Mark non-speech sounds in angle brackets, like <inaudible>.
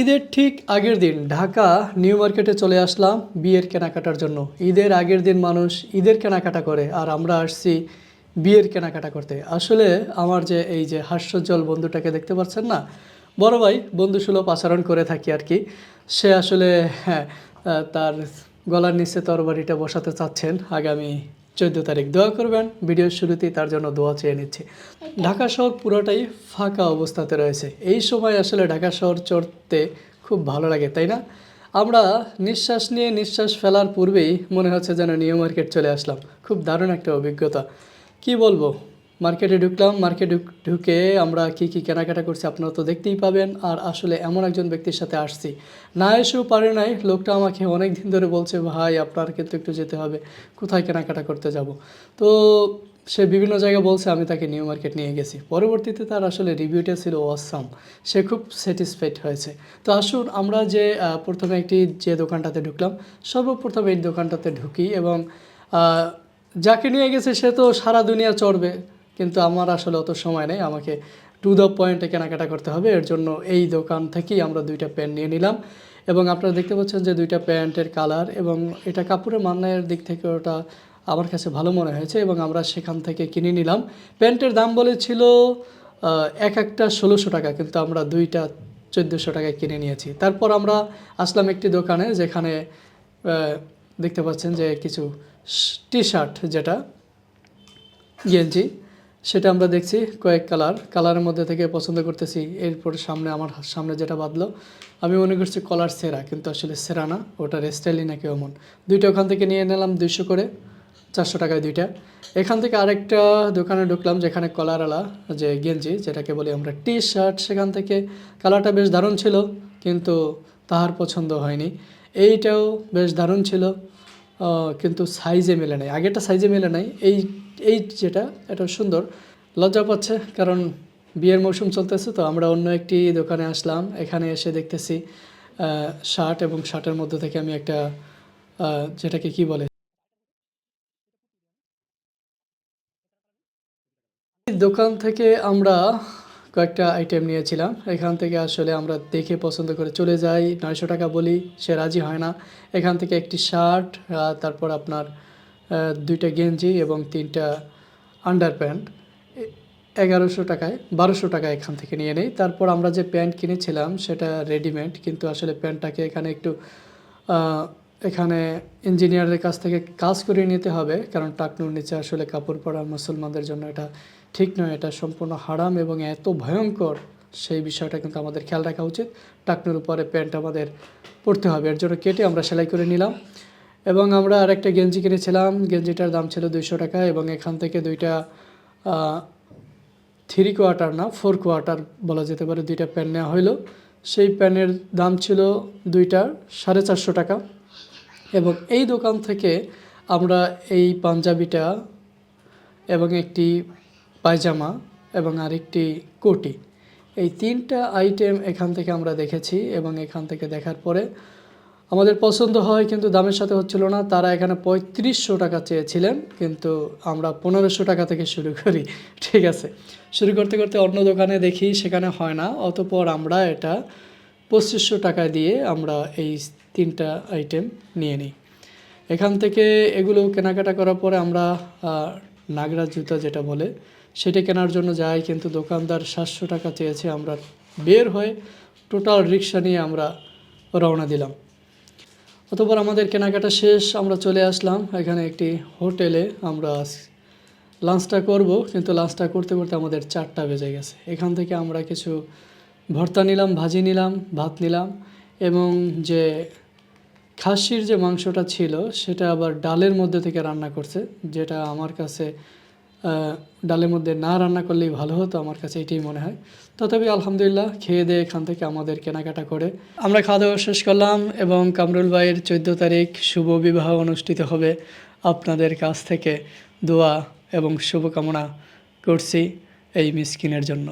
ঈদের ঠিক আগের দিন ঢাকা নিউ মার্কেটে চলে আসলাম বিয়ের কেনাকাটার জন্য। ঈদের আগের দিন মানুষ ঈদের কেনাকাটা করে আর আমরা আসছি বিয়ের কেনাকাটা করতে। আসলে আমার যে এই যে হাস্যজ্জ্বল বন্ধুটাকে দেখতে পাচ্ছেন না, বড় ভাই বন্ধুসুলভ আচরণ করে থাকি আর কি। সে আসলে হ্যাঁ তার গলার নিচে তরবারিটা বসাতে চাচ্ছেন আগামী চোদ্দ তারিখ দোয়া করবেন ভিডিওর শুরুতেই তার জন্য দোয়া চেয়ে নিচ্ছি। ঢাকা শহর পুরোটাই ফাঁকা অবস্থাতে রয়েছে। এই সময় আসলে ঢাকা শহর চড়তে খুব ভালো লাগে তাই না? আমরা নিঃশ্বাস নিয়ে নিঃশ্বাস ফেলার পূর্বেই মনে হচ্ছে যেন নিউ মার্কেট চলে আসলাম। খুব দারুণ একটা অভিজ্ঞতা। কি বলব? মার্কেটে ঢুকলাম, মার্কেটে ঢুকে আমরা কি কি কেনাকাটা করছি আপনারা তো দেখতেই পাবেন। আর আসলে এমন একজন ব্যক্তির সাথে আসছি। না এসেও পারে নাই, লোকটা আমাকে অনেক দিন ধরে বলছে, ভাই, আপনার কিন্তু একটু যেতে হবে, কোথায় কেনাকাটা করতে যাব? তো সে বিভিন্ন জায়গায় বলছে, আমি তাকে নিউ মার্কেট নিয়ে গেছি। পরবর্তীতে তার আসলে রিভিউটা ছিল অসাম সে খুব স্যাটিসফাইড হয়েছে। তো আসুন আমরা যে প্রথমে একটি যে দোকানটাতে ঢুকলাম, সর্বপ্রথম এই দোকানটাতে ঢুকি এবং যাকে নিয়ে গেছে সে তো সারা দুনিয়া চড়বে। কিন্তু আমার আসলে অত সময় নেই। আমাকে টু দ্য পয়েন্টে কেনাকাটা করতে হবে। এর জন্য এই দোকান থেকেই আমরা দুইটা প্যান্ট নিয়ে নিলাম। এবং আপনারা দেখতে পাচ্ছেন যে দুইটা প্যান্টের কালার এবং এটা কাপড়ের মান্নায়ের দিক থেকে ওটা আমার কাছে ভালো মনে হয়েছে এবং আমরা সেখান থেকে কিনে নিলাম। প্যান্টের দাম বলেছিল এক একটা ষোলোশো টাকা কিন্তু আমরা দুইটা চোদ্দোশো টাকায় কিনে নিয়েছি। তারপর আমরা আসলাম একটি দোকানে যেখানে দেখতে পাচ্ছেন যে কিছু টি শার্ট যেটা, গেঞ্জি। সেটা আমরা দেখছি কয়েক কালার। কালারের মধ্যে থেকে পছন্দ করতেছি। এরপর সামনে আমার সামনে যেটা বাদলো আমি মনে করছি কলার সেরা, কিন্তু আসলে সেরা না, ওটার স্টাইলই নাকি অমন। দুইটা ওখান থেকে নিয়ে নিলাম দুইশো করে, চারশো টাকায় দুইটা। এখান থেকে আরেকটা দোকানে ঢুকলাম যেখানে কলারওয়ালা, যে গেঞ্জি, যেটাকে বলি আমরা টি শার্ট সেখান থেকে। কালারটা বেশ দারুণ ছিল, কিন্তু তাহার পছন্দ হয়নি। এইটাও বেশ দারুণ ছিল কিন্তু সাইজে মেলে নাই। আগেরটা সাইজে মেলে নাই। এই এই যেটা এটা সুন্দর। লজ্জা পাচ্ছে, কারণ বিয়ের মৌসুম চলতেছে, তো আমরা অন্য একটি দোকানে আসলাম, এখানে এসে দেখতেছি শার্ট এবং শার্টের মধ্যে থেকে আমি একটা যেটাকে কি বলে? দোকান থেকে আমরা কয়েকটা আইটেম নিয়েছিলাম। এখান থেকে আসলে আমরা দেখে পছন্দ করে চলে যাই, নয়শো টাকা বলি, সে রাজি হয় না। এখান থেকে একটি শার্ট তারপর আপনার দুইটা গেঞ্জি এবং তিনটা আন্ডার প্যান্ট এগারোশো টাকায়, বারোশো টাকা এখান থেকে নিয়ে নেই। তারপর আমরা যে প্যান্ট কিনেছিলাম, সেটা রেডিমেড কিন্তু আসলে প্যান্টটাকে এখানে একটু এখানে ইঞ্জিনিয়ারের কাছ থেকে কাজ করে নিতে হবে, কারণ টাকনুর নিচে আসলে কাপড় পরা মুসলমানদের জন্য এটা ঠিক নয়, এটা সম্পূর্ণ হারাম এবং এত ভয়ঙ্কর। সেই বিষয়টা কিন্তু আমাদের খেয়াল রাখা উচিত। টাকনুর উপরে প্যান্ট আমাদের পরতে হবে। এর জন্য কেটে আমরা সেলাই করে নিলাম। এবং আমরা আরেকটা গেঞ্জি কিনেছিলাম। গেঞ্জিটার দাম ছিল দুইশো টাকা এবং এখান থেকে দুইটা থ্রি কোয়ার্টার না ফোর কোয়ার্টার বলা যেতে পারে, দুইটা প্যান নেওয়া হইল। সেই প্যানের দাম ছিল দুইটা, সাড়ে চারশো টাকা। এবং এই দোকান থেকে আমরা এই পাঞ্জাবিটা এবং একটি পায়জামা এবং আরেকটি কোটি, এই তিনটা আইটেম এখান থেকে আমরা দেখেছি এবং এখান থেকে দেখার পরে আমাদের পছন্দ হয় কিন্তু দামের সাথে হচ্ছিল না। তারা এখানে পঁয়ত্রিশশো টাকা চেয়েছিলেন, কিন্তু আমরা পনেরোশো টাকা থেকে শুরু করি। <laughs> ঠিক আছে। শুরু করতে করতে অন্য দোকানে দেখি সেখানে হয় না। অতপর আমরা এটা পঁচিশশো টাকা দিয়ে আমরা এই তিনটা আইটেম নিয়ে নিই। এখান থেকে এগুলো কেনাকাটা করার পরে আমরা নাগরা জুতা যেটা বলে, সেটা কেনার জন্য যাই, কিন্তু দোকানদার সাতশো টাকা চেয়েছে। আমরা বের হয়ে টোটাল রিক্সা নিয়ে আমরা রওনা দিলাম। অতপর আমাদের কেনাকাটা শেষ, আমরা চলে আসলাম এখানে একটি হোটেলে। আমরা লাঞ্চটা করব, কিন্তু লাঞ্চটা করতে করতে আমাদের চারটা বেজে গেছে। এখান থেকে আমরা কিছু ভর্তা নিলাম, ভাজি নিলাম, ভাত নিলাম এবং যে খাসির যে মাংসটা ছিল, সেটা আবার ডালের মধ্যে থেকে রান্না করছে, যেটা আমার কাছে ডালের মধ্যে না রান্না করলেই ভালো হতো আমার কাছে এটাই মনে হয়। তথাপি আলহামদুলিল্লাহ খেয়ে দিয়ে এখান থেকে আমাদের কেনাকাটা করে আমরা খাওয়া দাওয়া শেষ করলাম এবং কামরুল ভাইয়ের চোদ্দ তারিখ শুভ বিবাহ অনুষ্ঠিত হবে আপনাদের কাছ থেকে দোয়া এবং শুভকামনা করছি এই মিসকিনের জন্য।